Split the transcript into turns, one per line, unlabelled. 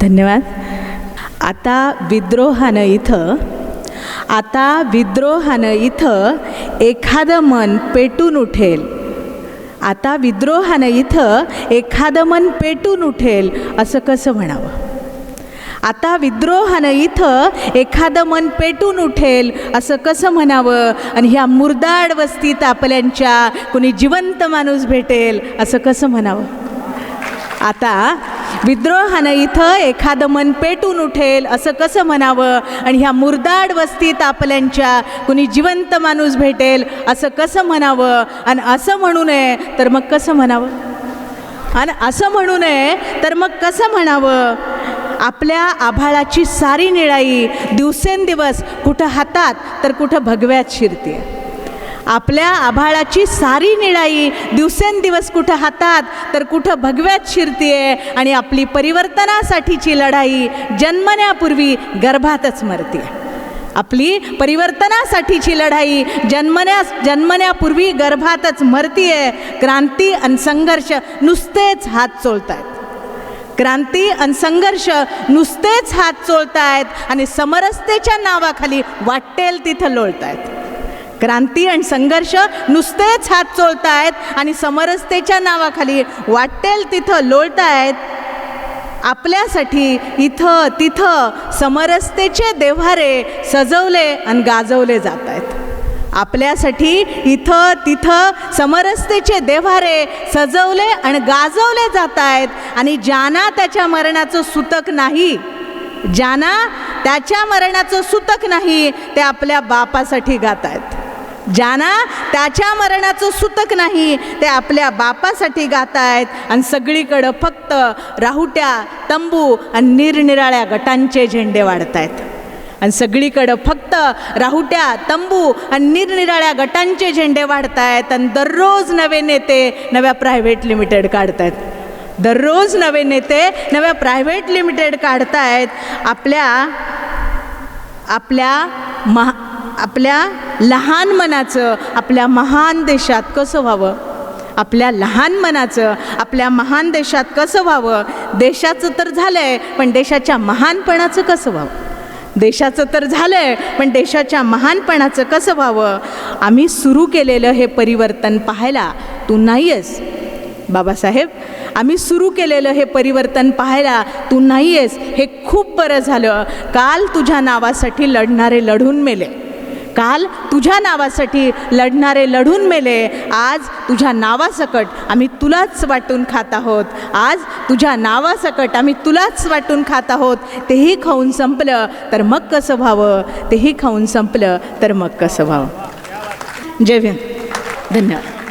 धन्यवाद. आता विद्रोहानं इथं आता विद्रोहानं इथं एखादं मन पेटून उठेल. आता विद्रोहानं इथं एखादं मन पेटून उठेल असं कसं म्हणावं? आता विद्रोहानं इथं एखादं मन पेटून उठेल असं कसं म्हणावं? आणि ह्या मुरदाड वस्तीत आपल्यांच्या कुणी जिवंत माणूस भेटेल असं कसं म्हणावं? आता विद्रोहानं इथं एखादं मन पेटून उठेल असं कसं म्हणावं? आणि ह्या मुरदाड वस्तीत आपल्यांच्या कुणी जिवंत माणूस भेटेल असं कसं म्हणावं? आणि असं म्हणू नये तर मग कसं म्हणावं? आणि असं म्हणू नये तर मग कसं म्हणावं? आपल्या आभाळाची सारी निळाई दिवसेंदिवस कुठं हातात तर कुठं भगव्यात शिरते आपल्या आभाळाची सारी निळाई दिवसेंदिवस कुठं हातात तर कुठं भगव्यात शिरतीये आणि आपली परिवर्तनासाठीची लढाई जन्मण्यापूर्वी गर्भातच मरते आपली परिवर्तनासाठीची लढाई जन्मण्या जन्मण्यापूर्वी गर्भातच मरतीये. क्रांती आणि संघर्ष नुसतेच हात चोळत आहेत क्रांती आणि संघर्ष नुसतेच हात चोळतायत आणि समरसतेच्या नावाखाली वाटेल तिथं लोळतायत. क्रांती आणि संघर्ष नुसतेच हात चोळत आहेत आणि समरसतेच्या नावाखाली वाटेल तिथं लोळत आहेत आपल्यासाठी इथं तिथं समरसतेचे देव्हारे सजवले आणि गाजवले जात आहेत आपल्यासाठी इथं तिथं समरसतेचे देव्हारे सजवले आणि गाजवले जात आहेत आणि ज्यांना त्याच्या मरणाचं सुतक नाही ज्यांना त्याच्या मरणाचं सुतक नाही ते आपल्या बापासाठी गात आहेत ज्यांना त्याच्या मरणाचं सुतक नाही ते आपल्या बापासाठी गात आहेत आणि सगळीकडं फक्त राहुट्या तंबू आणि निरनिराळ्या गटांचे झेंडे वाढत आहेत आणि सगळीकडं फक्त राहुट्या तंबू आणि निरनिराळ्या गटांचे झेंडे वाढत आहेत आणि दररोज नवे नेते नव्या प्रायव्हेट लिमिटेड काढत आहेत दररोज नवे नेते नव्या प्रायव्हेट लिमिटेड काढतायत. आपल्या आपल्या महा आपल्या लहान मनाचं आपल्या महान देशात कसं व्हावं? आपल्या लहान मनाचं आपल्या महान देशात कसं व्हावं? देशाचं तर झालं आहे पण देशाच्या महानपणाचं कसं व्हावं? देशाचं तर झालं आहे पण देशाच्या महानपणाचं कसं व्हावं? आम्ही सुरू केलेलं हे परिवर्तन पाहायला तू नाही आहेस बाबासाहेब आम्ही सुरू केलेलं हे परिवर्तन पाहायला तू नाही आहेस हे खूप बरं झालं. काल तुझ्या नावासाठी लढणारे लढून मेले. काल तुझ्या नावासाठी लढणारे लढून मेले. आज तुझ्या नावासकट आम्ही तुलाच वाटून खात आहोत. आज तुझ्या नावासकट आम्ही तुलाच वाटून खात आहोत. तेही खाऊन संपलं तर मग कसं व्हावं? तेही खाऊन संपलं तर मग कसं व्हावं? जय भीम. धन्यवाद.